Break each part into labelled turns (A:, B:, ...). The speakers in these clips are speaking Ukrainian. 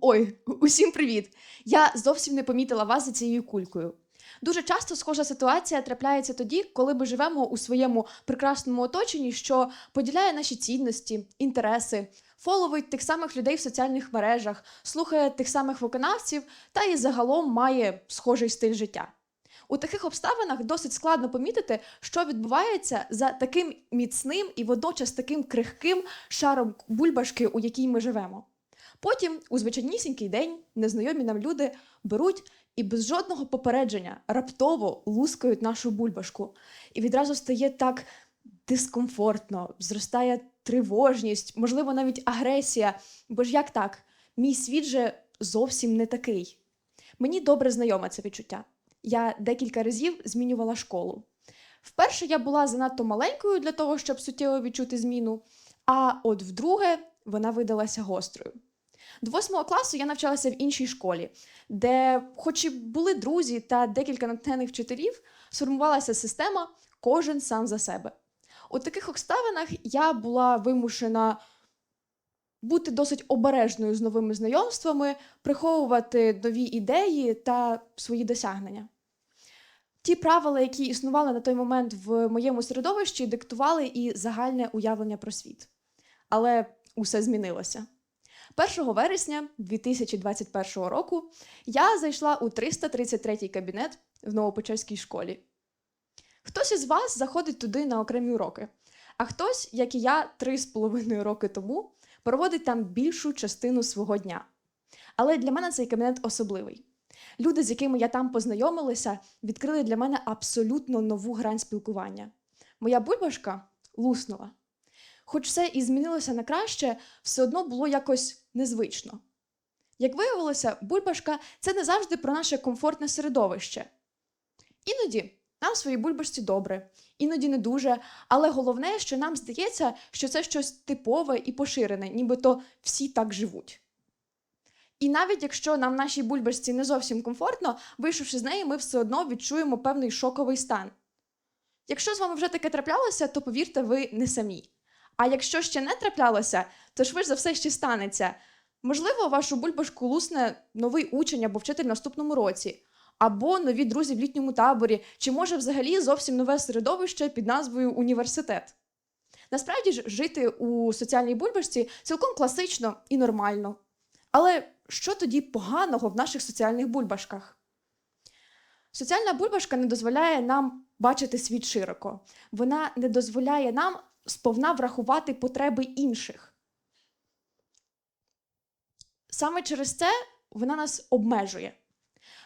A: Ой, усім привіт! Я зовсім не помітила вас за цією кулькою. Дуже часто схожа ситуація трапляється тоді, коли ми живемо у своєму прекрасному оточенні, що поділяє наші цінності, інтереси, фоловить тих самих людей в соціальних мережах, слухає тих самих виконавців та і загалом має схожий стиль життя. У таких обставинах досить складно помітити, що відбувається за таким міцним і водночас таким крихким шаром бульбашки, у якій ми живемо. Потім, у звичайнісінький день, незнайомі нам люди беруть і без жодного попередження раптово лускають нашу бульбашку. І відразу стає так дискомфортно, зростає тривожність, можливо, навіть агресія. Бо ж як так? Мій світ же зовсім не такий. Мені добре знайоме це відчуття. Я декілька разів змінювала школу. Вперше я була занадто маленькою для того, щоб суттєво відчути зміну, а от вдруге вона видалася гострою. До восьмого класу я навчалася в іншій школі, де, хоч і були друзі та декілька натхнених вчителів, сформувалася система кожен сам за себе. У таких обставинах я була вимушена бути досить обережною з новими знайомствами, приховувати нові ідеї та свої досягнення. Ті правила, які існували на той момент в моєму середовищі, диктували і загальне уявлення про світ. Але усе змінилося. 1 вересня 2021 року я зайшла у 333 кабінет в Новопечерській школі. Хтось із вас заходить туди на окремі уроки, а хтось, як і я, три з половиною роки тому, проводить там більшу частину свого дня. Але для мене цей кабінет особливий. Люди, з якими я там познайомилася, відкрили для мене абсолютно нову грань спілкування. Моя бульбашка луснула. Хоч все і змінилося на краще, все одно було якось незвично. Як виявилося, бульбашка це не завжди про наше комфортне середовище. Іноді нам в своїй бульбашці добре, іноді не дуже, але головне, що нам здається, що це щось типове і поширене, нібито всі так живуть. І навіть якщо нам в нашій бульбашці не зовсім комфортно, вийшовши з неї, ми все одно відчуємо певний шоковий стан. Якщо з вами вже таке траплялося, то повірте, ви не самі. А якщо ще не траплялося, то швидше за все ще станеться. Можливо, вашу бульбашку лусне новий учень або вчитель наступному році, або нові друзі в літньому таборі, чи може взагалі зовсім нове середовище під назвою університет. Насправді ж, жити у соціальній бульбашці цілком класично і нормально. Але що тоді поганого в наших соціальних бульбашках? Соціальна бульбашка не дозволяє нам бачити світ широко. Вона не дозволяє нам сповна врахувати потреби інших. Саме через це вона нас обмежує.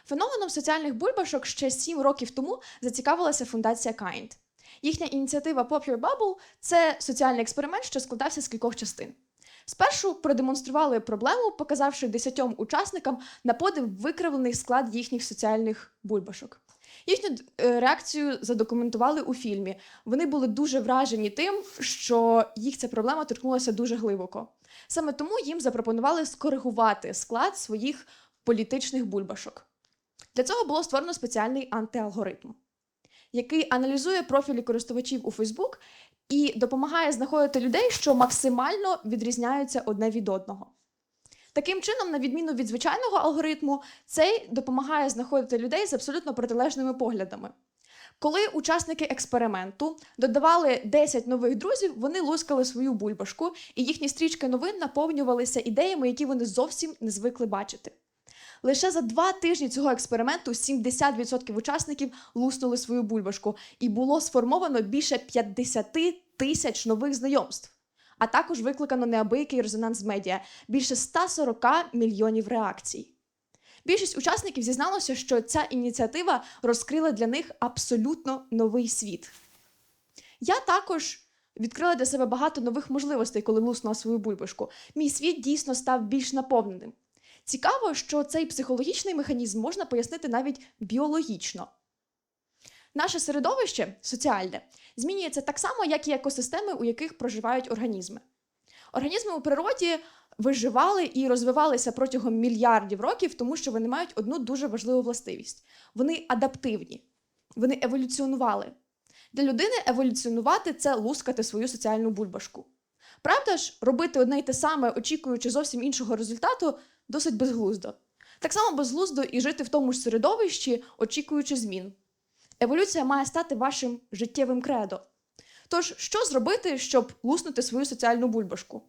A: Феноменом соціальних бульбашок ще 7 років тому зацікавилася фундація Kind. Їхня ініціатива Pop Your Bubble – це соціальний експеримент, що складався з кількох частин. Спершу продемонстрували проблему, показавши десятьом учасникам на подив викривлений склад їхніх соціальних бульбашок. Їхню е, реакцію задокументували у фільмі. Вони були дуже вражені тим, що їх ця проблема торкнулася дуже глибоко. Саме тому їм запропонували скоригувати склад своїх політичних бульбашок. Для цього було створено спеціальний антиалгоритм, який аналізує профілі користувачів у Facebook і допомагає знаходити людей, що максимально відрізняються одне від одного. Таким чином, на відміну від звичайного алгоритму, цей допомагає знаходити людей з абсолютно протилежними поглядами. Коли учасники експерименту додавали 10 нових друзів, вони лускали свою бульбашку, і їхні стрічки новин наповнювалися ідеями, які вони зовсім не звикли бачити. Лише за два тижні цього експерименту 70% учасників луснули свою бульбашку, і було сформовано більше 50 тисяч нових знайомств. А також викликано неабиякий резонанс медіа більше 140 мільйонів реакцій. Більшість учасників зізналося, що ця ініціатива розкрила для них абсолютно новий світ. Я також відкрила для себе багато нових можливостей, коли луснула свою бульбашку. Мій світ дійсно став більш наповненим. Цікаво, що цей психологічний механізм можна пояснити навіть біологічно. Наше середовище соціальне змінюється так само, як і екосистеми, у яких проживають організми. Організми у природі виживали і розвивалися протягом мільярдів років, тому що вони мають одну дуже важливу властивість: вони адаптивні, вони еволюціонували. Для людини еволюціонувати це лускати свою соціальну бульбашку. Правда ж, робити одне й те саме, очікуючи зовсім іншого результату, досить безглуздо. Так само безглуздо і жити в тому ж середовищі, очікуючи змін. Еволюція має стати вашим життєвим кредо. Тож, що зробити, щоб луснути свою соціальну бульбашку?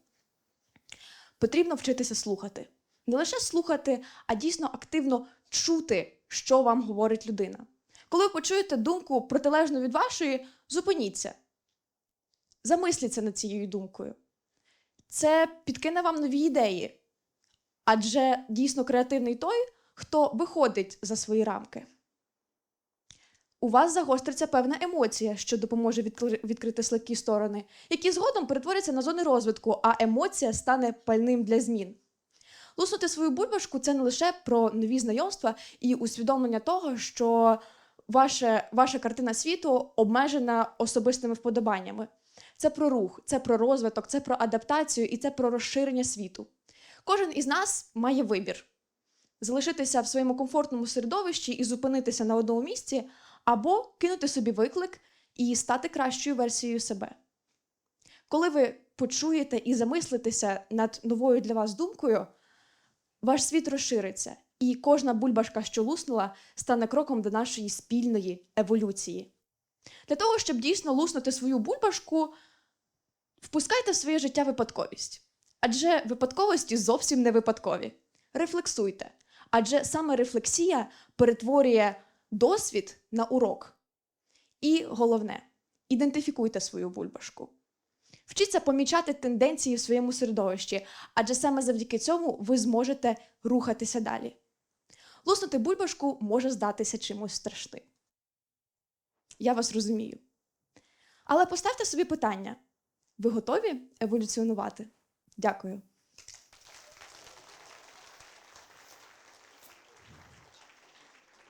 A: Потрібно вчитися слухати. Не лише слухати, а дійсно активно чути, що вам говорить людина. Коли ви почуєте думку протилежну від вашої, зупиніться. Замисліться над цією думкою. Це підкине вам нові ідеї. Адже дійсно креативний той, хто виходить за свої рамки. У вас загостриться певна емоція, що допоможе відкрити слабкі сторони, які згодом перетворяться на зони розвитку, а емоція стане пальним для змін. Луснути свою бульбашку це не лише про нові знайомства і усвідомлення того, що ваше, ваша картина світу обмежена особистими вподобаннями. Це про рух, це про розвиток, це про адаптацію і це про розширення світу. Кожен із нас має вибір: залишитися в своєму комфортному середовищі і зупинитися на одному місці, або кинути собі виклик і стати кращою версією себе. Коли ви почуєте і замислитеся над новою для вас думкою, ваш світ розшириться, і кожна бульбашка, що луснула, стане кроком до нашої спільної еволюції. Для того, щоб дійсно луснути свою бульбашку, впускайте в своє життя випадковість. Адже випадковості зовсім не випадкові. Рефлексуйте. Адже саме рефлексія перетворює досвід на урок. І головне, ідентифікуйте свою бульбашку. Вчіться помічати тенденції в своєму середовищі, адже саме завдяки цьому ви зможете рухатися далі. Луснути бульбашку може здатися чимось страшним. Я вас розумію. Але поставте собі питання: ви готові еволюціонувати? Дякую.